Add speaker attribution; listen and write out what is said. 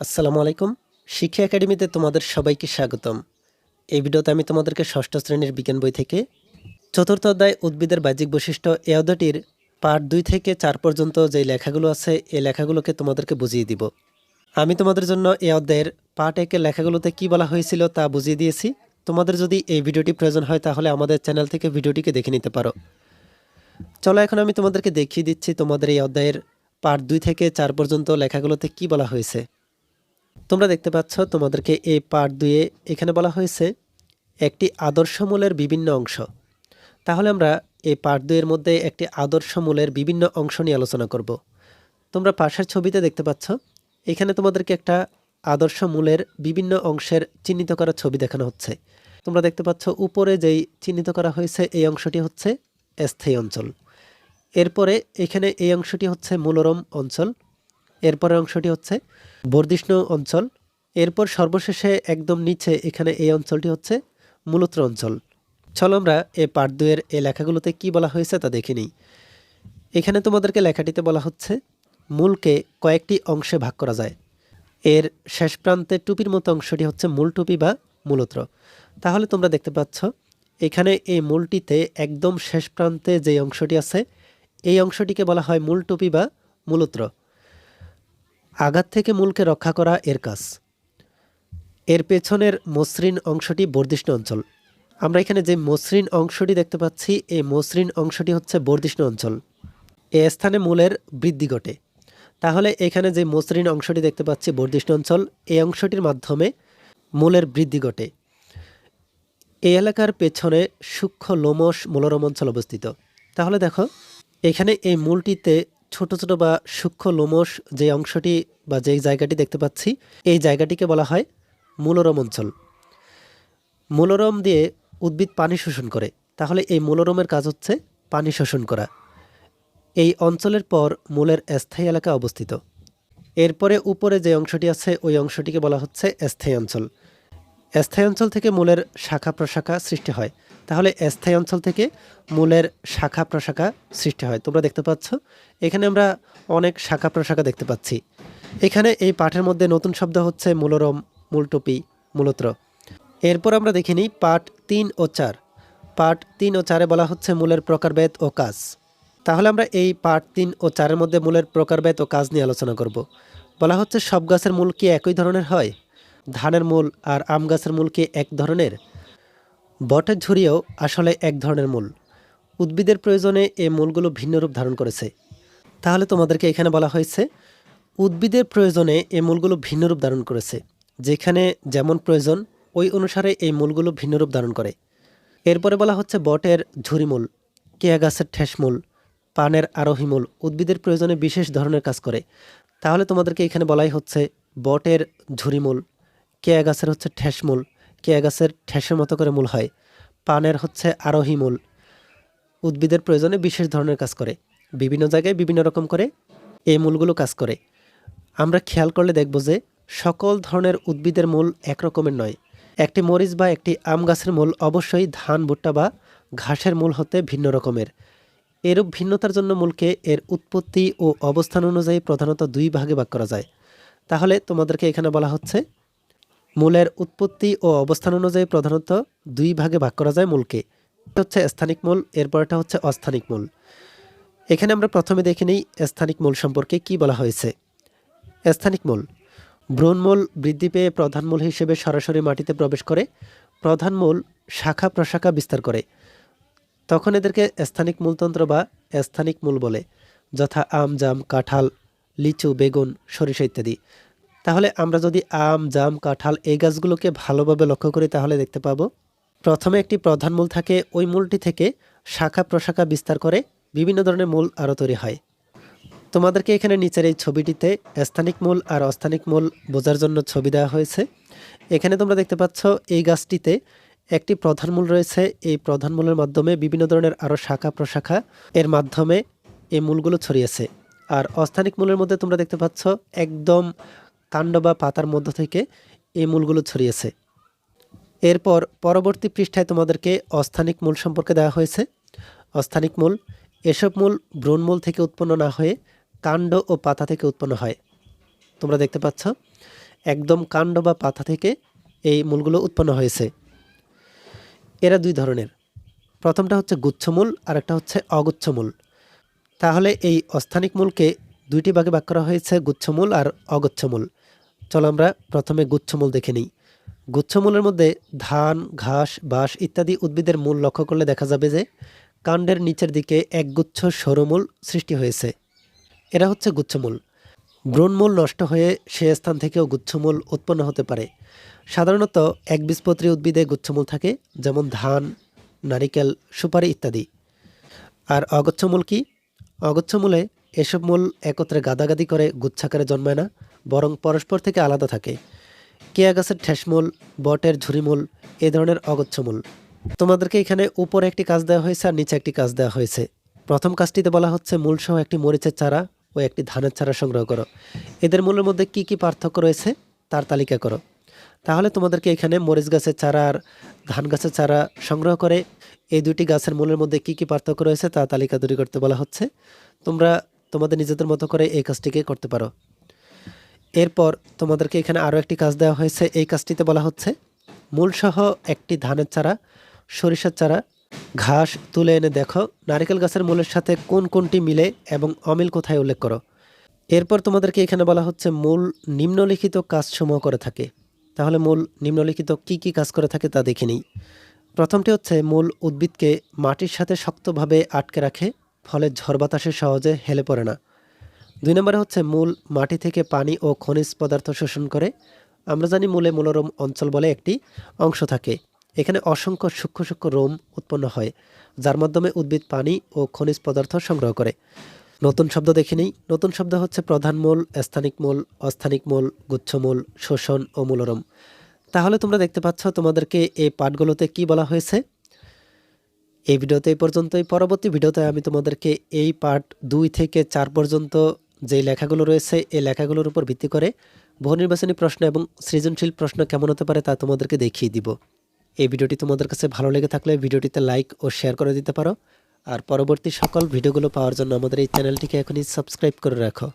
Speaker 1: আসসালামু আলাইকুম। শিক্ষা একাডেমিতে তোমাদের সবাইকে স্বাগতম। এই ভিডিওতে আমি তোমাদেরকে ষষ্ঠ শ্রেণির বিজ্ঞান বই থেকে চতুর্থ অধ্যায় উদ্ভিদের বাহ্যিক বৈশিষ্ট্য এ অধ্যায়টির পার্ট দুই থেকে চার পর্যন্ত যে লেখাগুলো আছে, এই লেখাগুলোকে তোমাদেরকে বুঝিয়ে দিব। আমি তোমাদের জন্য এই অধ্যায়ের পার্ট একের লেখাগুলোতে কি বলা হয়েছিল তা বুঝিয়ে দিয়েছি। তোমাদের যদি এই ভিডিওটি প্রয়োজন হয়, তাহলে আমাদের চ্যানেল থেকে ভিডিওটিকে দেখে নিতে পারো। চলো, এখন আমি তোমাদেরকে দেখিয়ে দিচ্ছি তোমাদের এই অধ্যায়ের পার্ট দুই থেকে চার পর্যন্ত লেখাগুলোতে কি বলা হয়েছে। তোমরা দেখতে পাচ্ছ তোমাদেরকে এই পার্ট দুয়ে এখানে বলা হয়েছে একটি আদর্শমূলের বিভিন্ন অংশ। তাহলে আমরা এই পার্ট দুয়ের মধ্যে একটি আদর্শমূলের বিভিন্ন অংশ নিয়ে আলোচনা করব। তোমরা পাশের ছবিতে দেখতে পাচ্ছ, এখানে তোমাদেরকে একটা আদর্শ মূলের বিভিন্ন অংশের চিহ্নিত করা ছবি দেখানো হচ্ছে। তোমরা দেখতে পাচ্ছ উপরে যেই চিহ্নিত করা হয়েছে এই অংশটি হচ্ছে স্থায়ী অঞ্চল। এরপরে এখানে এই অংশটি হচ্ছে মূলরম অঞ্চল। এরপরের অংশটি হচ্ছে বর্ধিষ্ণু অঞ্চল। এরপর সর্বশেষে একদম নিচে এখানে এই অঞ্চলটি হচ্ছে মূলত্র অঞ্চল। চলো আমরা এ পার্ট দুয়ের এই লেখাগুলোতে কি বলা হয়েছে তা দেখে নিই। এখানে তোমাদেরকে লেখাটিতে বলা হচ্ছে, মূলকে কয়েকটি অংশে ভাগ করা যায়। এর শেষ প্রান্তে টুপির মতো অংশটি হচ্ছে মূল টুপি বা মূলত্র। তাহলে তোমরা দেখতে পাচ্ছ, এখানে এই মূলটিতে একদম শেষ প্রান্তে যে অংশটি আছে, এই অংশটিকে বলা হয় মূল টুপি বা মূলত্র। আঘাত থেকে মূলকে রক্ষা করা এর কাজ। এর পেছনের মসৃণ অংশটি বর্ধিষ্ণু অঞ্চল। আমরা এখানে যে মসৃণ অংশটি দেখতে পাচ্ছি, এই মসৃণ অংশটি হচ্ছে বর্ধিষ্ণু অঞ্চল। এ স্থানে মূলের বৃদ্ধি ঘটে। তাহলে এখানে যে মসৃণ অংশটি দেখতে পাচ্ছি, বর্ধিষ্ণু অঞ্চল, এই অংশটির মাধ্যমে মূলের বৃদ্ধি ঘটে। এই এলাকার পেছনে সূক্ষ্ম লোমস মূলরম অঞ্চল অবস্থিত। তাহলে দেখো, এখানে এই মূলটিতে ছোট ছোট বা সূক্ষ্ম লোমস যে অংশটি বা যে জায়গাটি দেখতে পাচ্ছি, এই জায়গাটিকে বলা হয় মূলরম অঞ্চল। মূলরম দিয়ে উদ্ভিদ পানি শোষণ করে। তাহলে এই মূলরমের কাজ হচ্ছে পানি শোষণ করা। এই অঞ্চলের পর মূলের স্থায়ী এলাকা অবস্থিত। এরপরে উপরে যে অংশটি আছে, ওই অংশটিকে বলা হচ্ছে স্থায়ী অঞ্চল। স্থায়ী অঞ্চল থেকে মূলের শাখা প্রশাখা সৃষ্টি হয়। তাহলে স্থায়ী অঞ্চল থেকে মূলের শাখা প্রশাখা সৃষ্টি হয়। তোমরা দেখতে পাচ্ছ, এখানে আমরা অনেক শাখা প্রশাখা দেখতে পাচ্ছি। এখানে এই পাঠের মধ্যে নতুন শব্দ হচ্ছে মূলরম, মূলটুপি, মূলত্র। এরপর আমরা দেখিনি পাঠ তিন ও চার। পাঠ তিন ও চারে বলা হচ্ছে মূলের প্রকারভেদ ও কাজ। তাহলে আমরা এই পাঠ তিন ও চারের মধ্যে মূলের প্রকারভেদ ও কাজ নিয়ে আলোচনা করব। বলা হচ্ছে সব গাছের মূল কি একই ধরনের হয়? ধানের মূল আর আম গাছের মূল কি এক ধরনের? বটের ঝুড়িও আসলে এক ধরনের মূল। উদ্ভিদের প্রয়োজনে এই মূলগুলো ভিন্ন রূপ ধারণ করেছে। তাহলে তোমাদেরকে এখানে বলা হয়েছে, উদ্ভিদের প্রয়োজনে এই মূলগুলো ভিন্ন রূপ ধারণ করেছে। যেখানে যেমন প্রয়োজন, ওই অনুসারে এই মূলগুলো ভিন্ন রূপ ধারণ করে। এরপরে বলা হচ্ছে বটের ঝুরিমূল কেয়া গাছের ঠেসমূল পানের আরোহী মূল, উদ্ভিদের প্রয়োজনে বিশেষ ধরনের কাজ করে। তাহলে তোমাদেরকে এখানে বলাই হচ্ছে বটের ঝুরিমূল কেয়া গাছের হচ্ছে ঠেসমূল কেয়া গাছের ঠেসের মতো করে মূল হয়। পানের হচ্ছে আরোহী মূল। উদ্ভিদের প্রয়োজনে বিশেষ ধরনের কাজ করে। বিভিন্ন জায়গায় বিভিন্ন রকম করে এই মূলগুলো কাজ করে। আমরা খেয়াল করলে দেখব যে সকল ধরনের উদ্ভিদের মূল একরকমের নয়। একটি মরিচ বা একটি আম গাছের মূল অবশ্যই ধান, ভুট্টা বা ঘাসের মূল হতে ভিন্ন রকমের। এরূপ ভিন্নতার জন্য মূলকে এর উৎপত্তি ও অবস্থান অনুযায়ী প্রধানত দুই ভাগে ভাগ করা যায়। তাহলে তোমাদেরকে এখানে বলা হচ্ছে মূলের উৎপত্তি ও অবস্থান অনুযায়ী প্রধানত দুই ভাগে ভাগ করা যায় মূলকে। হচ্ছে স্থানিক মূল, এরপরটা হচ্ছে অস্থানিক মূল। এখানে আমরা প্রথমে দেখে নিই স্থানিক মূল সম্পর্কে কি বলা হয়েছে। স্থানিক মূল। ব্রণমূল বৃদ্ধি পেয়ে প্রধান মূল হিসেবে সরাসরি মাটিতে প্রবেশ করে, প্রধান মূল শাখা প্রশাখা বিস্তার করে। তখন এদেরকে স্থানিক মূলতন্ত্র বা স্থানিক মূল বলে, যথা আম, জাম, কাঁঠাল, লিচু, বেগুন, সরিষা ইত্যাদি। তাহলে আমরা যদি আম, জাম, কাঁঠাল এই গাছগুলোকে ভালোভাবে লক্ষ্য করি তাহলে দেখতে পাবো। প্রথমে একটি প্রধান মূল থাকে, ওই মূলটি থেকে শাখা প্রশাখা বিস্তার করে বিভিন্ন ধরনের মূল আরও তৈরি হয়। তোমাদেরকে এখানে নিচের এই ছবিটিতে স্থানিক মূল আর অস্থানিক মূল বোঝার জন্য ছবি দেওয়া হয়েছে। এখানে তোমরা দেখতে পাচ্ছ, এই গাছটিতে একটি প্রধান মূল রয়েছে। এই প্রধান মূলের মাধ্যমে বিভিন্ন ধরনের আরও শাখা প্রশাখা এর মাধ্যমে এই মূলগুলো ছড়িয়েছে। আর অস্থানিক মূলের মধ্যে তোমরা দেখতে পাচ্ছ, একদম কাণ্ড বা পাতার মধ্য থেকে এই মূলগুলো ছড়িয়েছে। এরপর পরবর্তী পৃষ্ঠায় তোমাদেরকে অস্থানিক মূল সম্পর্কে দেওয়া হয়েছে। অস্থানিক মূল, এসব মূল ব্রণমূল থেকে উৎপন্ন না হয়ে কাণ্ড ও পাতা থেকে উৎপন্ন হয়। তোমরা দেখতে পাচ্ছ, একদম কাণ্ড বা পাতা থেকে এই মূলগুলো উৎপন্ন হয়েছে। এরা দুই ধরনের। প্রথমটা হচ্ছে গুচ্ছমূল আর একটা হচ্ছে অগুচ্ছমূল তাহলে এই অস্থানিক মূলকে দুইটি ভাগে ভাগ করা হয়েছে গুচ্ছমূল আর অগুচ্ছমূল চলো আমরা প্রথমে গুচ্ছমূল দেখে নিই। গুচ্ছমূলের মধ্যে ধান, ঘাস, বাঁশ ইত্যাদি উদ্ভিদের মূল লক্ষ্য করলে দেখা যাবে যে কাণ্ডের নিচের দিকে একগুচ্ছ সরমূল সৃষ্টি হয়েছে। এরা হচ্ছে গুচ্ছমূল। ব্রণমূল নষ্ট হয়ে সে স্থান থেকেও গুচ্ছমূল উৎপন্ন হতে পারে। সাধারণত একবীজপত্রী উদ্ভিদে গুচ্ছমূল থাকে, যেমন ধান, নারিকেল, সুপারি ইত্যাদি। আর অগচ্ছমূল কি? অগচ্ছমূলে এসব মূল একত্রে গাদাগাদি করে গুচ্ছাকারে জন্মায় না, বরং পরস্পর থেকে আলাদা থাকে। কেয়া গাছের ঠেসমূল বটের ঝুরিমূল এ ধরনের অগচ্ছমূল তোমাদেরকে এখানে উপরে একটি কাজ দেওয়া হয়েছে আর নিচে একটি কাজ দেওয়া হয়েছে। প্রথম কাজটিতে বলা হচ্ছে মূলসহ একটি মরিচের চারা ও একটি ধানের চারা সংগ্রহ করো। এদের মূলের মধ্যে কি কি পার্থক্য রয়েছে তার তালিকা করো। তাহলে তোমাদেরকে এখানে মরিচ গাছের চারা আর ধান গাছের চারা সংগ্রহ করে এই দুটি গাছের মূলের মধ্যে কি কি পার্থক্য রয়েছে তা তালিকা তৈরি করতে বলা হচ্ছে। তোমরা তোমাদের নিজেদের মতো করে এই কাজটিকে করতে পারো। এরপর তোমাদেরকে এখানে আরও একটি কাজ দেওয়া হয়েছে। এই কাজটিতে বলা হচ্ছে, মূলসহ একটি ধানের চারা, সরিষার চারা, ঘাস তুলে এনে দেখো, নারকেল গাছের মূলের সাথে কোন কোনটি মিলে এবং অমিল কোথায় উল্লেখ করো। এরপর তোমাদেরকে এখানে বলা হচ্ছে, মূল নিম্নলিখিত কাজসমূহ করে থাকে। তাহলে মূল নিম্নলিখিত কি কি কাজ করে থাকে তা দেখে নিই। প্রথমটি হচ্ছে, মূল উদ্ভিদকে মাটির সাথে শক্তভাবে আটকে রাখে ফলে ঝড় বাতাসে সহজে হেলে পড়ে না। দুই নম্বরে হচ্ছে মূল মাটি থেকে পানি ও খনিজ পদার্থ শোষণ করে। আমরা জানি মূলে মূলরম অঞ্চল বলে একটি অংশ থাকে। এখানে অসংখ্য সূক্ষ্ম সূক্ষ্ম রোম উৎপন্ন হয়, যার মাধ্যমে উদ্ভিদ পানি ও খনিজ পদার্থ সংগ্রহ করে। নতুন শব্দ দেখে নিই নতুন শব্দ হচ্ছে প্রধান মূল, স্থানিক মূল, অস্থানিক মূল গুচ্ছমূল শোষণ ও মূলরম। তাহলে তোমরা দেখতে পাচ্ছ তোমাদেরকে এই পাঠগুলোতে কি বলা হয়েছে? এই ভিডিওতে এই পর্যন্তই। পরবর্তী ভিডিওতে আমি তোমাদেরকে এই পার্ট দুই থেকে চার পর্যন্ত যে লেখাগুলো রয়েছে, এই লেখাগুলোর উপর ভিত্তি করে বহু নির্বাচনী প্রশ্ন এবং সৃজনশীল প্রশ্ন কেমন হতে পারে তা তোমাদেরকে দেখিয়ে দিব। এই ভিডিওটি তোমাদের কাছে ভালো লেগে থাকলে ভিডিওটিতে লাইক ও শেয়ার করে দিতে পারো। আর পরবর্তী সকল ভিডিওগুলো পাওয়ার জন্য আমাদের এই চ্যানেলটিকে এখনই সাবস্ক্রাইব করে রাখো।